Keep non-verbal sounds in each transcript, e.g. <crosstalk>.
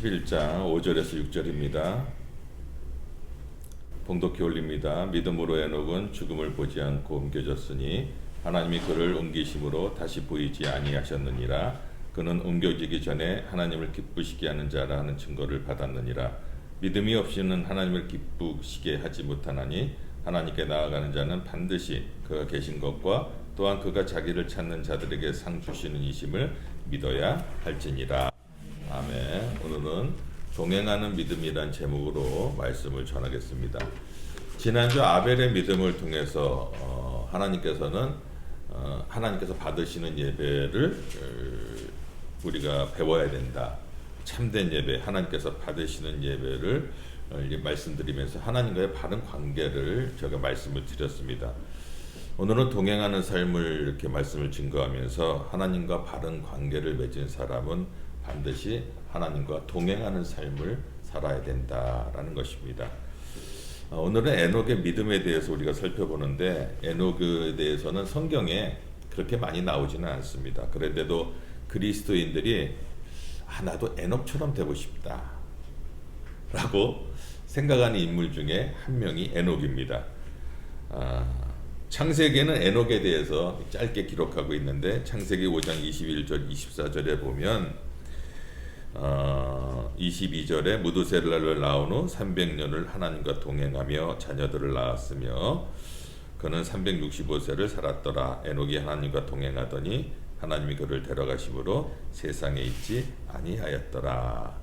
히브리서 11장 5절에서 6절입니다. 봉독해 올립니다. 믿음으로 에녹은 죽음을 보지 않고 옮겨졌으니 하나님이 그를 옮기심으로 다시 보이지 아니하셨느니라. 그는 옮겨지기 전에 하나님을 기쁘시게 하는 자라 하는 증거를 받았느니라. 믿음이 없이는 하나님을 기쁘시게 하지 못하나니 하나님께 나아가는 자는 반드시 그가 계신 것과 또한 그가 자기를 찾는 자들에게 상 주시는 이심을 믿어야 할지니라. 아멘. 오늘은 동행하는 믿음이란 제목으로 말씀을 전하겠습니다. 지난주 아벨의 믿음을 통해서 어, 하나님께서는 어, 하나님께서 받으시는 예배를 어, 우리가 배워야 된다. 참된 예배, 하나님께서 받으시는 예배를 말씀드리면서 하나님과의 바른 관계를 제가 말씀을 드렸습니다. 오늘은 동행하는 삶을 이렇게 말씀을 증거하면서 하나님과 바른 관계를 맺은 사람은 반드시 하나님과 동행하는 삶을 살아야 된다라는 것입니다. 어, 오늘은 에녹의 믿음에 대해서 우리가 살펴보는데 에녹에 대해서는 성경에 그렇게 많이 나오지는 않습니다. 그런데도 그리스도인들이 아 나도 에녹처럼 되고 싶다 라고 생각하는 인물 중에 한 명이 에녹입니다. 아, 창세기에는 에녹에 대해서 짧게 기록하고 있는데 창세기 5장 21절 24절에 보면 어, 22절에 무두셀라를 낳은 후 300년을 하나님과 동행하며 자녀들을 낳았으며 그는 365세를 살았더라 에녹이 하나님과 동행하더니 하나님이 그를 데려가심으로 세상에 있지 아니하였더라.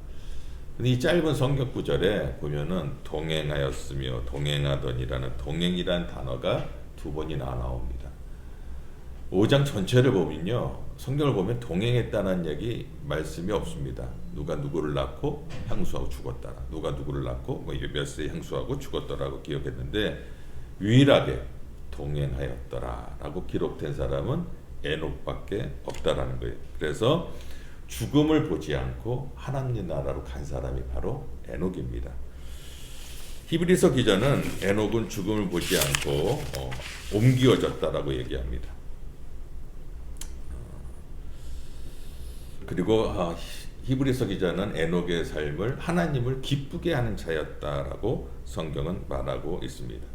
이 짧은 성경 구절에 보면은 동행하였으며 동행하더니라는 동행이란 단어가 두 번이나 나옵니다. 5장 전체를 보면요. 성경을 보면 동행했다는 얘기 말씀이 없습니다. 누가 누구를 낳고 향수하고 죽었다라. 누가 누구를 낳고 뭐몇세 향수하고 죽었더라고 기억했는데 유일하게 동행하였더라라고 기록된 사람은 에녹밖에 없다라는 거예요. 그래서 죽음을 보지 않고 하나님 나라로 간 사람이 바로 에녹입니다. 히브리서 기자는 에녹은 죽음을 보지 않고 어, 옮기어졌다라고 얘기합니다. 그리고 아, 히브리서 기자는 에녹의 삶을 하나님을 기쁘게 하는 자였다라고 성경은 말하고 있습니다.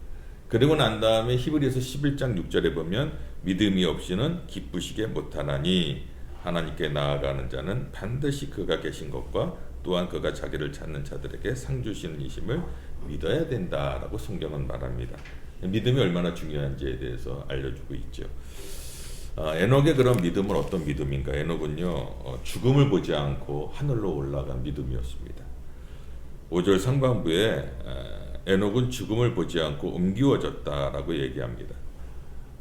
그리고 난 다음에 히브리서 11장 6절에 보면 믿음이 없이는 기쁘시게 못하나니 하나님께 나아가는 자는 반드시 그가 계신 것과 또한 그가 자기를 찾는 자들에게 상 주시는 이심을 믿어야 된다라고 성경은 말합니다. 믿음이 얼마나 중요한지에 대해서 알려주고 있죠. 아, 에녹의 그런 믿음은 어떤 믿음인가? 에녹은요 어, 죽음을 보지 않고 하늘로 올라간 믿음이었습니다. 5절 상반부에 에녹은 죽음을 보지 않고 옮기워졌다라고 얘기합니다.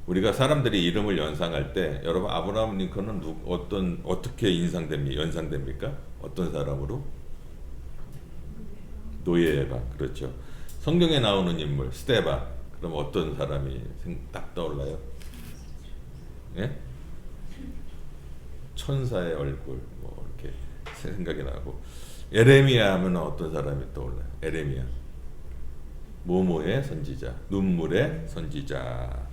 우리가 사람들이 이름을 연상할 때 여러분 아브라함 링컨은 누, 어떤 어떻게 인상됩니까? 연상됩니까? 어떤 사람으로? 노예가 그렇죠. 성경에 나오는 인물 스테반 그럼 어떤 사람이 딱 떠올라요? 예? 천사의 얼굴 뭐 이렇게 <laughs> 생각이 나고 에레미야 하면 어떤 사람이 떠올라요? 에레미야 모모의 선지자 눈물의 선지자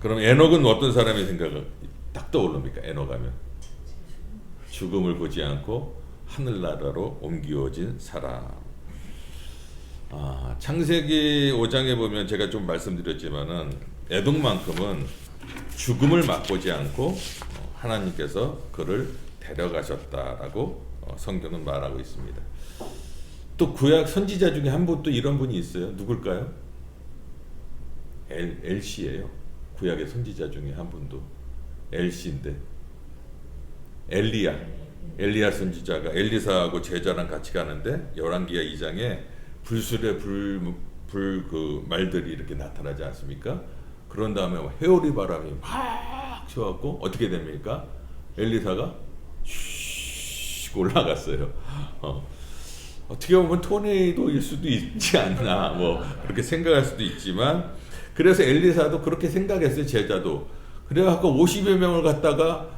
그럼 에녹은 어떤 사람이 생각을 딱 떠오릅니까? 에녹 하면 죽음을 보지 않고 하늘나라로 옮기어진 사람. 아, 창세기 5장에 보면 제가 좀 말씀드렸지만은 에녹만큼은 죽음을 맛보지 않고 하나님께서 그를 데려가셨다라고 어, 성경은 말하고 있습니다. 또 구약 선지자 중에 한 분 또 이런 분이 있어요. 누굴까요? 엘 엘시예요. 구약의 선지자 중에 한 분도 엘시인데 엘리야 엘리야 선지자가 엘리사하고 제자랑 같이 가는데 열왕기야 2장에 불술의 불 불 그 말들이 이렇게 나타나지 않습니까? 그런 다음에 회오리 바람이 막 쳐갖고 어떻게 됩니까? 엘리사가 슉 올라갔어요. 어. 어떻게 보면 토네이도일 수도 있지 않나 뭐 그렇게 생각할 수도 있지만 그래서 엘리사도 그렇게 생각했어요 제자도 그래갖고 50여 명을 갖다가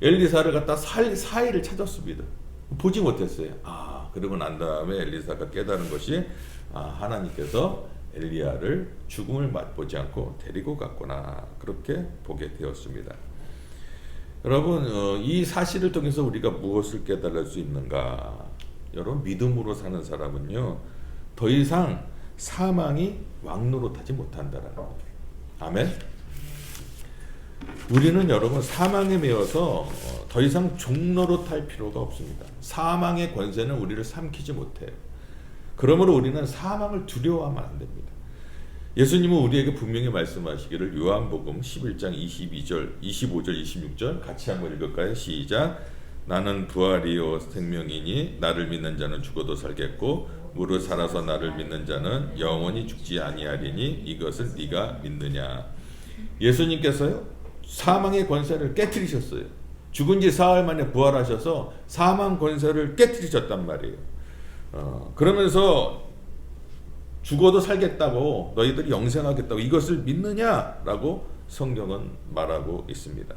엘리사를 갖다 사, 사이를 찾았습니다 보지 못했어요 아 그러고 난 다음에 엘리사가 깨달은 것이 아 하나님께서 엘리야를 죽음을 맛보지 않고 데리고 갔구나 그렇게 보게 되었습니다 여러분 어, 이 사실을 통해서 우리가 무엇을 깨달을 수 있는가 여러분 믿음으로 사는 사람은요 더 이상 사망이 왕노릇하지 못한다라는 거예요. 아멘. 우리는 여러분 사망에 매여서 어, 더 이상 종노릇할 필요가 없습니다. 사망의 권세는 우리를 삼키지 못해요. 그러므로 우리는 사망을 두려워하면 안 됩니다. 예수님은 우리에게 분명히 말씀하시기를 요한복음 11장 22절, 25절, 26절 같이 한번 읽을까요? 시작. 나는 부활이요 생명이니 나를 믿는 자는 죽어도 살겠고 무릇 살아서 나를 믿는 자는 영원히 죽지 아니하리니 이것을 네가 믿느냐. 예수님께서요 사망의 권세를 깨뜨리셨어요. 죽은 지 사흘 만에 부활하셔서 사망 권세를 깨뜨리셨단 말이에요. 어, 그러면서 죽어도 살겠다고 너희들이 영생하겠다고 이것을 믿느냐라고 성경은 말하고 있습니다.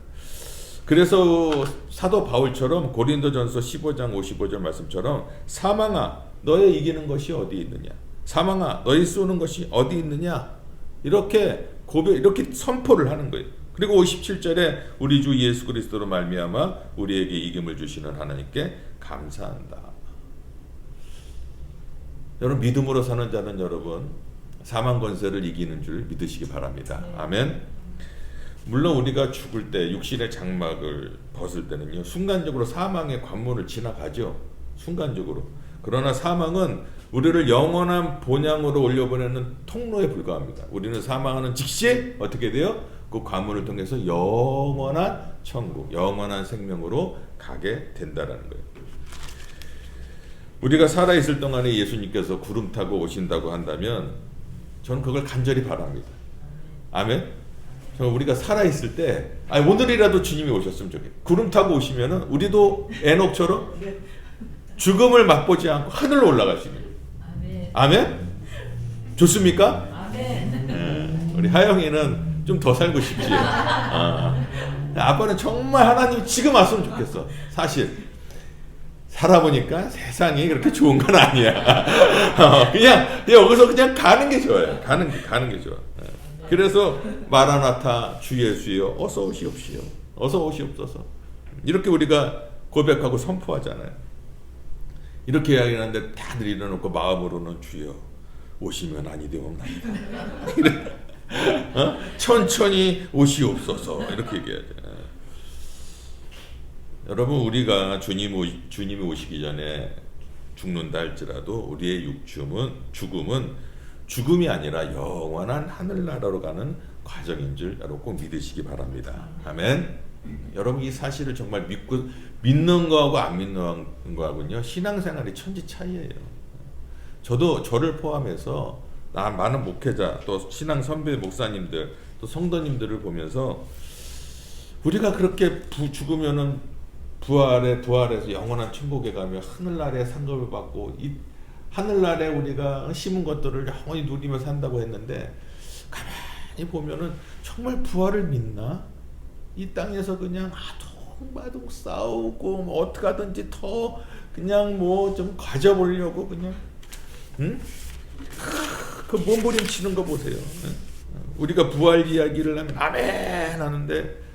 그래서 사도 바울처럼 고린도전서 15장 55절 말씀처럼 사망아 너의 이기는 것이 어디 있느냐 사망아 너희 쏘는 것이 어디 있느냐 이렇게 고백 이렇게 선포를 하는 거예요. 그리고 57절에 우리 주 예수 그리스도로 말미암아 우리에게 이김을 주시는 하나님께 감사한다. 여러분 믿음으로 사는 자는 여러분 사망 권세를 이기는 줄 믿으시기 바랍니다. 아멘. 물론 우리가 죽을 때 육신의 장막을 벗을 때는요 순간적으로 사망의 관문을 지나가죠. 순간적으로. 그러나 사망은 우리를 영원한 본향으로 올려보내는 통로에 불과합니다. 우리는 사망하는 즉시 어떻게 돼요? 그 관문을 통해서 영원한 천국, 영원한 생명으로 가게 된다라는 거예요. 우리가 살아 있을 동안에 예수님께서 구름 타고 오신다고 한다면 저는 그걸 간절히 바랍니다. 아멘. 저 우리가 살아 있을 때 아니 오늘이라도 주님이 오셨으면 좋겠. 구름 타고 오시면은 우리도 에녹처럼 죽음을 맛보지 않고 하늘로 올라가시는. 아멘. 아멘. 좋습니까? 아멘. 예, 우리 하영이는 좀 더 살고 싶지요. 아, 아빠는 정말 하나님 지금 왔으면 좋겠어. 사실 살아보니까 세상이 그렇게 좋은 건 아니야. <laughs> 어, 그냥 여기서 그냥 가는 게 좋아요. 가는 게 가는 게 좋아. 예. 그래서 마라나타 주 예수여 어서 오시옵시오. 어서 오시옵소서. 이렇게 우리가 고백하고 선포하잖아요. 이렇게 이야기하는데 다들 일어놓고 마음으로는 주여 오시면 아니 되옵나이다. <laughs> 어? 천천히 오시옵소서 이렇게 얘기해야 돼. 여러분 우리가 주님 오, 주님이 오시기 전에 죽는다 할지라도 우리의 육춤은 죽음은 죽음이 아니라 영원한 하늘나라로 가는 과정인 줄 여러분 꼭 믿으시기 바랍니다. 아멘. 여러분 이 사실을 정말 믿고 믿는 거하고 안 믿는 거하고는요 신앙생활이 천지 차이예요. 저도 저를 포함해서 나 많은 목회자 또 신앙 선배 목사님들 또 성도님들을 보면서 우리가 그렇게 부, 죽으면은 부활에 부활해서 영원한 천국에 가며 하늘나라의 상급을 받고 이 하늘나라에 우리가 심은 것들을 영원히 누리며 산다고 했는데 가만히 보면은 정말 부활을 믿나? 이 땅에서 그냥 아둥바둥 싸우고 뭐 어떻게 하든지 더 그냥 뭐 좀 가져보려고 그냥 응? 그 몸부림치는 거 보세요. 응? 우리가 부활 이야기를 하면 아멘 하는데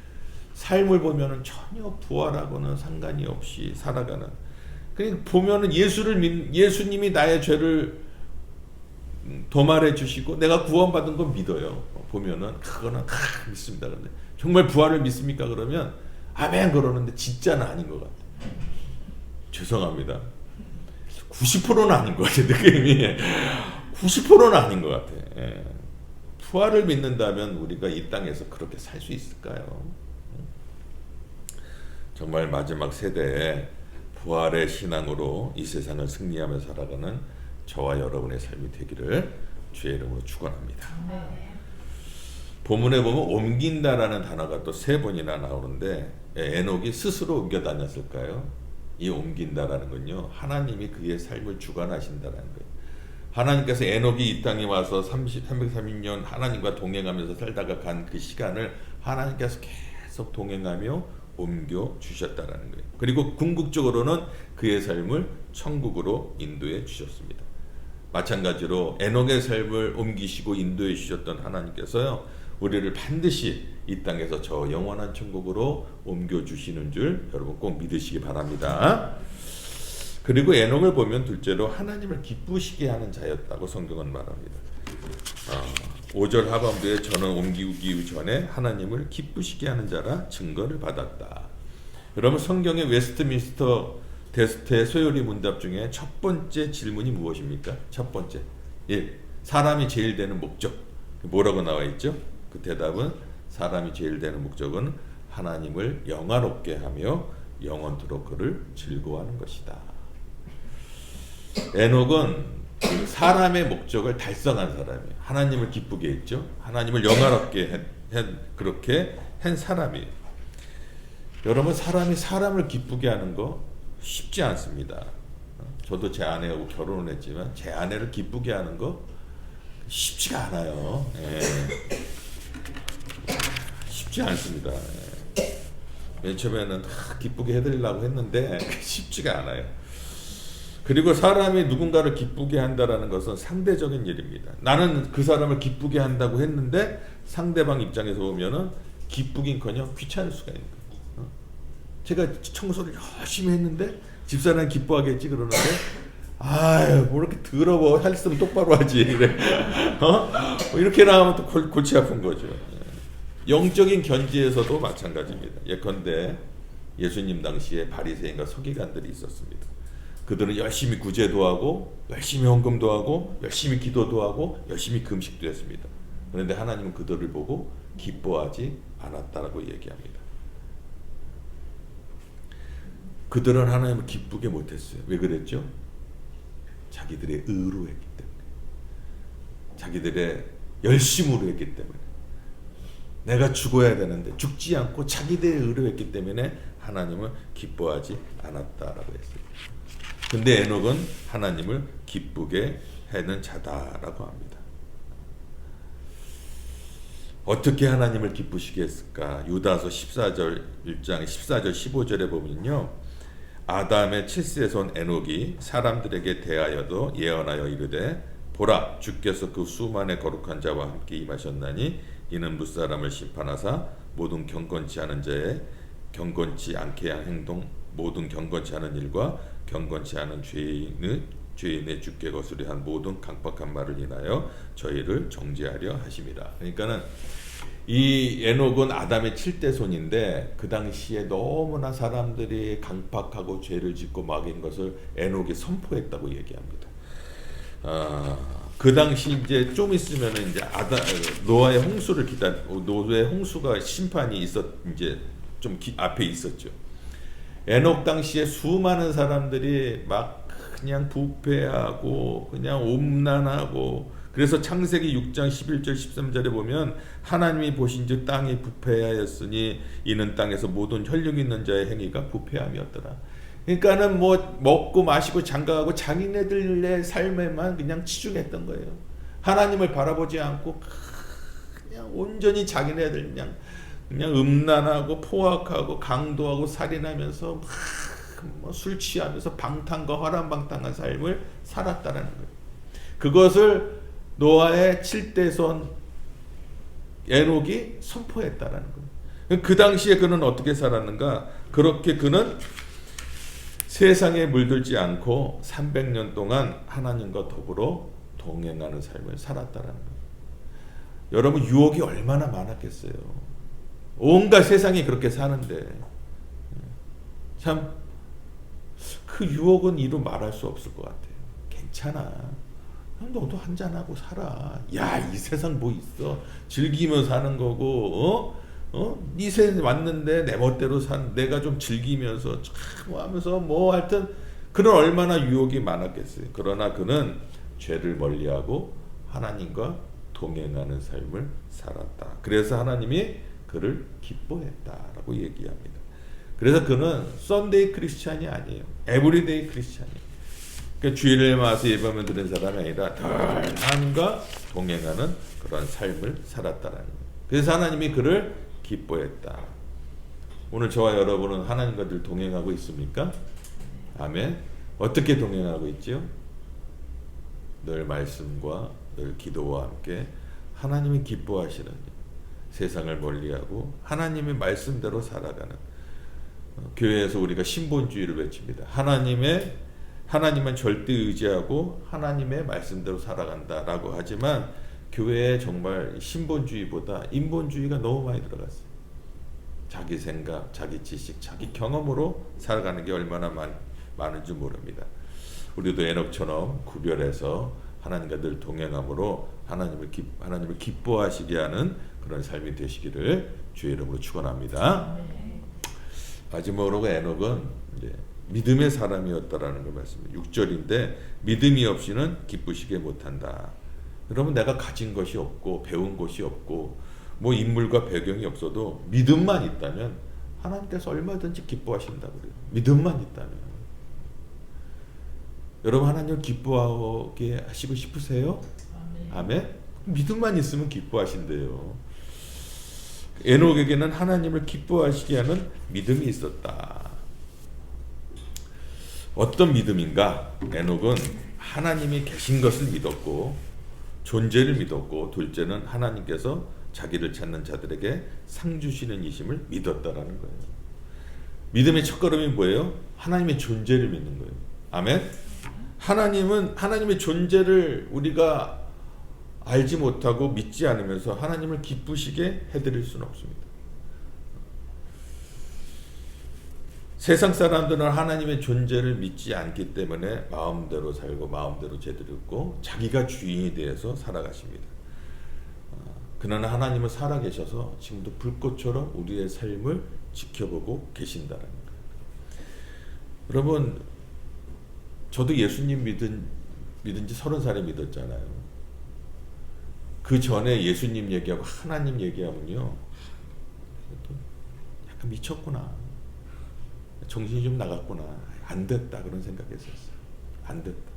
삶을 보면은 전혀 부활하고는 상관이 없이 살아가는. 그러니까 보면은 예수를 믿, 예수님이 나의 죄를 도말해 주시고 내가 구원받은 건 믿어요. 보면은 그거는 아, 믿습니다. 근데 정말 부활을 믿습니까? 그러면 아멘 그러는데 진짜는 아닌 것 같아요. 죄송합니다. 90%는 아닌 것 같아요. 느낌이 90%는 아닌 것 같아요. 예. 부활을 믿는다면 우리가 이 땅에서 그렇게 살 수 있을까요? 정말 마지막 세대에 부활의 신앙으로 이 세상을 승리하며 살아가는 저와 여러분의 삶이 되기를 주의 이름으로 축원합니다. 본문에 보면 옮긴다라는 단어가 또 세 번이나 나오는데 예, 에녹이 스스로 옮겨 다녔을까요? 이 옮긴다라는 건요 하나님이 그의 삶을 주관하신다라는 거예요. 하나님께서 에녹이 이 땅에 와서 30, 330년 하나님과 동행하면서 살다가 간 그 시간을 하나님께서 계속 동행하며 옮겨 주셨다라는 거예요. 그리고 궁극적으로는 그의 삶을 천국으로 인도해 주셨습니다. 마찬가지로 에녹의 삶을 옮기시고 인도해 주셨던 하나님께서요. 우리를 반드시 이 땅에서 저 영원한 천국으로 옮겨 주시는 줄 여러분 꼭 믿으시기 바랍니다. 그리고 에녹을 보면 둘째로 하나님을 기쁘시게 하는 자였다고 성경은 말합니다. 어, 5절 하반부에 저는 옮기기 전에 하나님을 기쁘시게 하는 자라 증거를 받았다. 여러분 성경의 웨스트민스터 데스트의 소요리 문답 중에 첫 번째 질문이 무엇입니까? 첫 번째. 1. 사람이 제일 되는 목적. 뭐라고 나와 있죠? 그 대답은 사람이 제일 되는 목적은 하나님을 영화롭게 하며 영원토록 그를 즐거워하는 것이다. 에녹은 사람의 목적을 달성한 사람이에요. 하나님을 기쁘게 했죠. 하나님을 영화롭게 한, 한 그렇게 한 사람이에요. 여러분 사람이 사람을 기쁘게 하는 거 쉽지 않습니다. 저도 제 아내하고 결혼을 했지만 제 아내를 기쁘게 하는 거 쉽지가 않아요. 예. 쉽지 않습니다. 예. 맨 처음에는 다 기쁘게 해드리려고 했는데 쉽지가 않아요. 그리고 사람이 누군가를 기쁘게 한다라는 것은 상대적인 일입니다. 나는 그 사람을 기쁘게 한다고 했는데 상대방 입장에서 보면은 기쁘긴커녕 귀찮을 수가 있는 거예요. 어? 제가 청소를 열심히 했는데 집사람 기뻐하겠지 그러는데 아유 뭐 이렇게 더러워 할 있으면 똑바로 하지 <laughs> 이래 어뭐 이렇게 나오면 또 골, 골치 아픈 거죠. 영적인 견지에서도 마찬가지입니다. 예컨대 예수님 당시에 바리새인과 서기관들이 있었습니다. 그들은 열심히 구제도 하고 열심히 헌금도 하고 열심히 기도도 하고 열심히 금식도 했습니다. 그런데 하나님은 그들을 보고 기뻐하지 않았다라고 얘기합니다. 그들은 하나님을 기쁘게 못했어요. 왜 그랬죠? 자기들의 의로 했기 때문에. 자기들의 열심으로 했기 때문에. 내가 죽어야 되는데 죽지 않고 자기들의 의로 했기 때문에 하나님은 기뻐하지 않았다라고 했어요. 근데 에녹은 하나님을 기쁘게 하는 자다라고 합니다. 어떻게 하나님을 기쁘시게 했을까? 유다서 14절 1장 14절 15절에 보면요. 아담의 칠세손 에녹이 사람들에게 대하여도 예언하여 이르되 보라 주께서 그 수만의 거룩한 자와 함께 임하셨나니 이는 무사람을 심판하사 모든 경건치 않은 자의 경건치 않게 한 행동 모든 경건치 않은 일과 경건치 않은 죄인의 죄인의 주께 거스리 한 모든 강박한 말을 인하여 저희를 정죄하려 하심이라. 그러니까는 이 에녹은 아담의 칠대손인데 그 당시에 너무나 사람들이 강박하고 죄를 짓고 막인 것을 에녹이 선포했다고 얘기합니다. 아, 그 당시 이제 좀 있으면 이제 아다 노아의 홍수를 기다 노아의 홍수가 심판이 있었 이제 좀 기, 앞에 있었죠. 에녹 당시에 수많은 사람들이 막 그냥 부패하고 그냥 음란하고 그래서 창세기 6장 11절 13절에 보면 하나님이 보신즉 땅이 부패하였으니 이는 땅에서 모든 혈육 있는 자의 행위가 부패함이었더라. 그러니까는 뭐 먹고 마시고 장가가고 자기네들의 삶에만 그냥 치중했던 거예요. 하나님을 바라보지 않고 그냥 온전히 자기네들 그냥 그냥 음란하고 포악하고 강도하고 살인하면서 막술 취하면서 방탕과 허람방탕한 삶을 살았다는 거예요. 그것을 노아의 7대손 에녹이 선포했다라는 거예요. 그 당시에 그는 어떻게 살았는가? 그렇게 그는 세상에 물들지 않고 300년 동안 하나님과 더불어 동행하는 삶을 살았다라는 거예요. 여러분 유혹이 얼마나 많았겠어요. 온갖 세상이 그렇게 사는데 참 그 유혹은 이루 말할 수 없을 것 같아요. 괜찮아. 너도 한잔하고 살아. 야, 이 세상 뭐 있어. 즐기며 사는 거고, 어? 어? 이세 왔는데 내 멋대로 산, 내가 좀 즐기면서 참 하면서 뭐 하여튼 그런 얼마나 유혹이 많았겠어요. 그러나 그는 죄를 멀리하고 하나님과 동행하는 삶을 살았다. 그래서 하나님이 그를 기뻐했다라고 얘기합니다. 그래서 그는 썬데이 크리스찬이 아니에요. 에브리데이 크리스찬이에요. 그러니까 주일에 와서 예배만 드는 사람이 아니라 늘 하나님과 동행하는 그런 삶을 살았다라는 거예요. 그래서 하나님이 그를 기뻐했다. 오늘 저와 여러분은 하나님과 늘 동행하고 있습니까? 아멘. 어떻게 동행하고 있지요? 늘 말씀과 늘 기도와 함께 하나님이 기뻐하시는 세상을 멀리하고 하나님의 말씀대로 살아가는 어, 교회에서 우리가 신본주의를 외칩니다. 하나님의 하나님은 절대 의지하고 하나님의 말씀대로 살아간다라고 하지만 교회에 정말 신본주의보다 인본주의가 너무 많이 들어갔어요. 자기 생각, 자기 지식, 자기 경험으로 살아가는 게 얼마나 많, 많은지 모릅니다. 우리도 에녹처럼 구별해서 하나님과 늘 동행함으로 하나님을 기, 하나님을 기뻐하시게 하는 그런 삶이 되시기를 주의 이름으로 축원합니다. 마지막으로 에녹은 이제 믿음의 사람이었다라는 걸 말씀해요. 6절인데 믿음이 없이는 기쁘시게 못한다. 그러면 내가 가진 것이 없고 배운 것이 없고 뭐 인물과 배경이 없어도 믿음만 있다면 하나님께서 얼마든지 기뻐하신다고 그래요. 믿음만 있다면. 여러분 하나님을 기뻐하게 하시고 싶으세요? 아멘. 믿음만 있으면 기뻐하신대요. 에녹에게는 하나님을 기뻐하시게 하는 믿음이 있었다. 어떤 믿음인가? 에녹은 하나님이 계신 것을 믿었고 존재를 믿었고 둘째는 하나님께서 자기를 찾는 자들에게 상 주시는 이심을 믿었다라는 거예요. 믿음의 첫걸음이 뭐예요? 하나님의 존재를 믿는 거예요. 아멘. 하나님은 하나님의 존재를 우리가 알지 못하고 믿지 않으면서 하나님을 기쁘시게 해드릴 수는 없습니다. 세상 사람들은 하나님의 존재를 믿지 않기 때문에 마음대로 살고 마음대로 제대로고 자기가 주인이 되어서 살아가십니다. 어, 그러나 하나님은 살아계셔서 지금도 불꽃처럼 우리의 삶을 지켜보고 계신다는 거예요. 여러분, 저도 예수님 믿은 믿은 지 서른 살에 믿었잖아요. 그 전에 예수님 얘기하고 하나님 얘기하면요, 약간 미쳤구나. 정신이 좀 나갔구나. 안 됐다. 그런 생각했었어요. 안 됐다.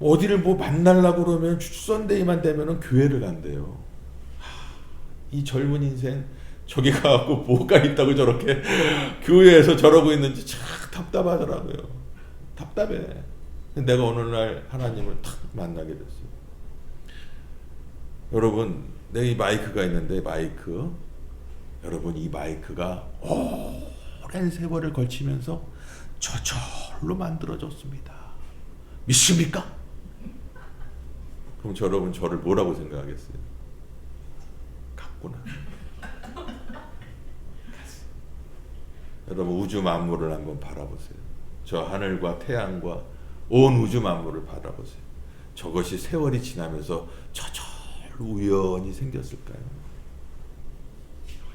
어디를 뭐 만나려고 그러면 썬데이만 되면은 교회를 간대요. 이 젊은 인생 저기 가고 뭐가 있다고 저렇게 <laughs> 교회에서 저러고 있는지 참 답답하더라고요. 답답해. 내가 오늘날 하나님을 탁 만나게 됐어요. 여러분, 내 이 마이크가 있는데 마이크 여러분 이 마이크가 오랜 세월을 걸치면서 저절로 만들어졌습니다. 믿습니까? 그럼 저 여러분 저를 뭐라고 생각하겠어요? 같구나. 여러분 우주 만물을 한번 바라보세요. 저 하늘과 태양과 온 우주 만물을 바라보세요. 저것이 세월이 지나면서 저절로 우연히 생겼을까요?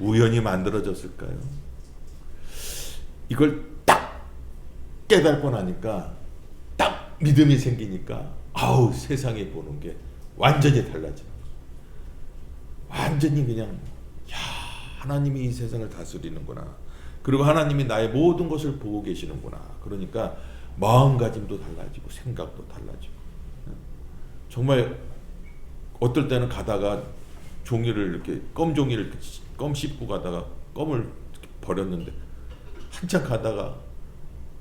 우연히 만들어졌을까요? 이걸 딱 깨닫고 나니까 딱 믿음이 생기니까 아우 세상에 보는 게 완전히 달라져. 완전히 그냥 야 하나님이 이 세상을 다스리는구나. 그리고 하나님이 나의 모든 것을 보고 계시는구나. 그러니까 마음가짐도 달라지고 생각도 달라지고 정말 어떨 때는 가다가 종이를 이렇게 껌 종이를 껌 씹고 가다가 껌을 버렸는데 한참 가다가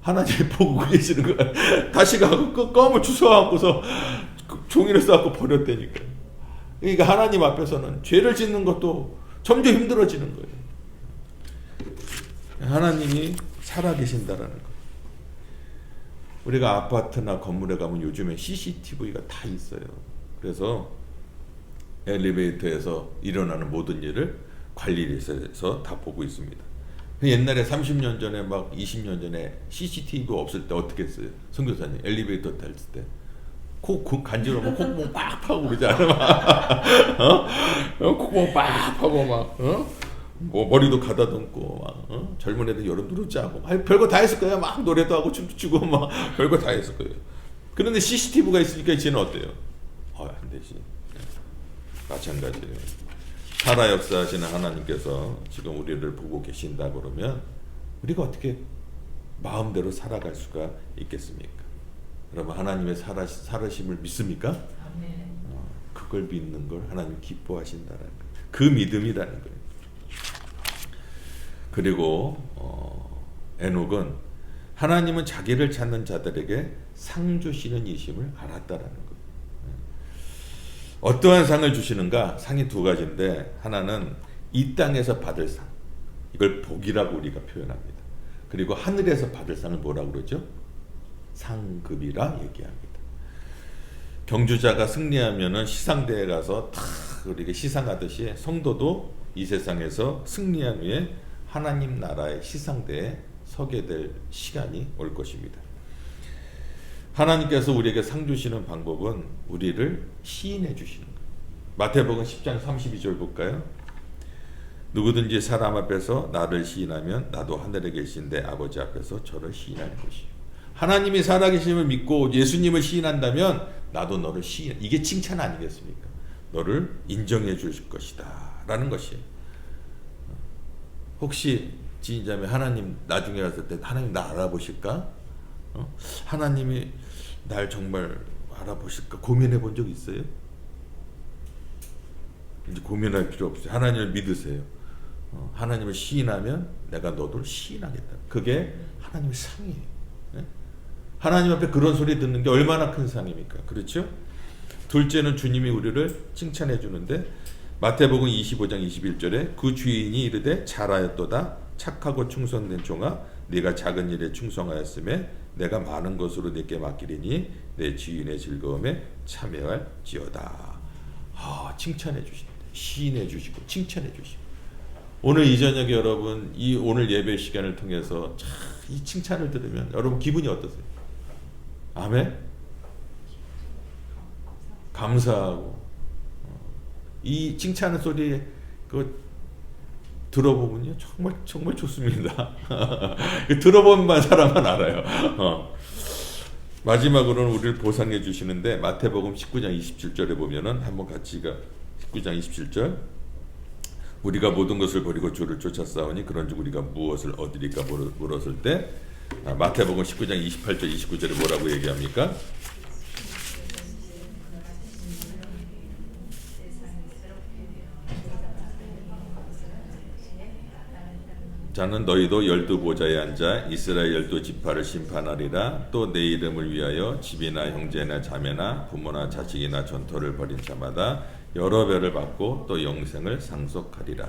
하나님이 <laughs> 보고 계시는 거야. <laughs> 다시 가고 그 껌을 주워갖고서 그 종이를 싸고 버렸다니까. 그러니까 하나님 앞에서는 죄를 짓는 것도 점점 힘들어지는 거예요. 하나님이 살아계신다라는 거. 우리가 아파트나 건물에 가면 요즘에 CCTV가 다 있어요. 그래서 엘리베이터에서 일어나는 모든 일을 관리해서 다 보고 있습니다. 옛날에 30년 전에 막 20년 전에 CCTV 없을 때 어떻게 했어요? 선교사님 엘리베이터 탈 때. 코, 코 간지러면 콧구멍 빡 파고 그러지 않아? 막, 어? 어? 콧구멍 빡 파고 막, 어? 뭐 머리도 가다듬고 막, 어? 젊은 애들 여름도 짜고 아니, 별거 다 했을 거예요. 막 노래도 하고 춤도 추고 막 별거 다 했을 거예요. 그런데 CCTV가 있으니까 쟤는 어때요? 어, 안 되지. 마찬가지예요. 살아 역사하시는 하나님께서 지금 우리를 보고 계신다 그러면 우리가 어떻게 마음대로 살아갈 수가 있겠습니까? 여러분 하나님의 살아, 살으심을 믿습니까? 어, 그걸 믿는 걸 하나님 기뻐하신다는 거. 그 믿음이라는 거예요. 그리고 어, 에녹은 하나님은 자기를 찾는 자들에게 상 주시는 이심을 알았다라는 거. 어떠한 상을 주시는가? 상이 두 가지인데 하나는 이 땅에서 받을 상. 이걸 복이라고 우리가 표현합니다. 그리고 하늘에서 받을 상을 뭐라고 그러죠? 상급이라 얘기합니다. 경주자가 승리하면은 시상대에 가서 탁 우리가 시상하듯이 성도도 이 세상에서 승리한 후에 하나님 나라의 시상대에 서게 될 시간이 올 것입니다. 하나님께서 우리에게 상 주시는 방법은 우리를 시인해 주시는 거예요. 마태복음 10장 32절 볼까요? 누구든지 사람 앞에서 나를 시인하면 나도 하늘에 계신 내 아버지 앞에서 저를 시인할 것이요. 하나님이 살아계심을 믿고 예수님을 시인한다면 나도 너를 시인. 이게 칭찬 아니겠습니까? 너를 인정해 줄 것이다라는 것이에요. 혹시 지인자매 하나님 나중에 왔을 때 하나님 나 알아보실까? 어? 하나님이 날 정말 알아보실까 고민해 본 적 있어요? 이제 고민할 필요 없어요. 하나님을 믿으세요. 어, 하나님을 시인하면 내가 너를 시인하겠다. 그게 하나님의 상이에요. 네? 하나님 앞에 그런 소리 듣는 게 얼마나 큰 상입니까? 그렇죠? 둘째는 주님이 우리를 칭찬해 주는데 마태복음 25장 21절에 그 주인이 이르되 잘하였도다 착하고 충성된 종아 네가 작은 일에 충성하였음에 내가 많은 것으로 네게 맡기리니 내 주인의 즐거움에 참여할지어다. 아, 칭찬해 주신다. 시인해 주시고 칭찬해 주시고 오늘 이 저녁에 여러분 이 오늘 예배 시간을 통해서 참이 칭찬을 들으면 여러분 기분이 어떠세요? 아멘. 감사하고 어, 이 칭찬 소리 그 들어보면요 정말 정말 좋습니다. <laughs> 들어본 사람만 알아요. 어. 마지막으로는 우리를 보상해 주시는데 마태복음 19장 27절에 보면은 한번 같이 가 19장 27절 우리가 모든 것을 버리고 주를 쫓아 싸우니 그런즉 우리가 무엇을 얻으리까 물었을 때 아, 마태복음 19장 28절 29절에 뭐라고 얘기합니까? 자는 너희도 열두 보좌에 앉아 이스라엘 열두 지파를 심판하리라. 또 내 이름을 위하여 집이나 형제나 자매나 부모나 자식이나 전토를 벌인 자마다 여러 배를 받고 또 영생을 상속하리라.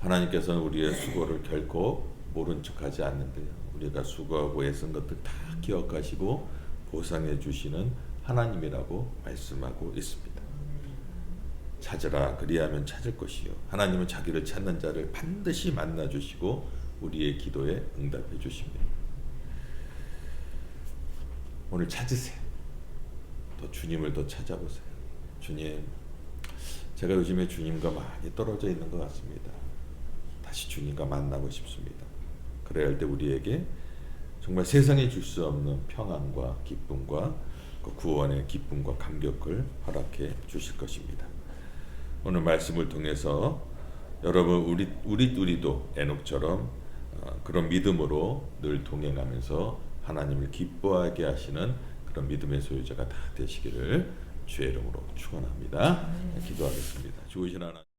하나님께서는 우리의 수고를 결코 모른 척하지 않는데요. 우리가 수고하고 애쓴 것들 다 기억하시고 보상해 주시는 하나님이라고 말씀하고 있습니다. 찾으라 그리하면 찾을 것이요 하나님은 자기를 찾는 자를 반드시 만나 주시고 우리의 기도에 응답해 주십니다. 오늘 찾으세요. 더 주님을 더 찾아보세요. 주님, 제가 요즘에 주님과 많이 떨어져 있는 것 같습니다. 다시 주님과 만나고 싶습니다. 그래야 할 때 우리에게 정말 세상에 줄수 없는 평안과 기쁨과 그 구원의 기쁨과 감격을 허락해 주실 것입니다. 오늘 말씀을 통해서 여러분 우리 우리 우리도 에녹처럼 어, 그런 믿음으로 늘 동행하면서 하나님을 기뻐하게 하시는 그런 믿음의 소유자가 다 되시기를 주의 이름으로 축원합니다. 기도하겠습니다. 좋으신 하나님.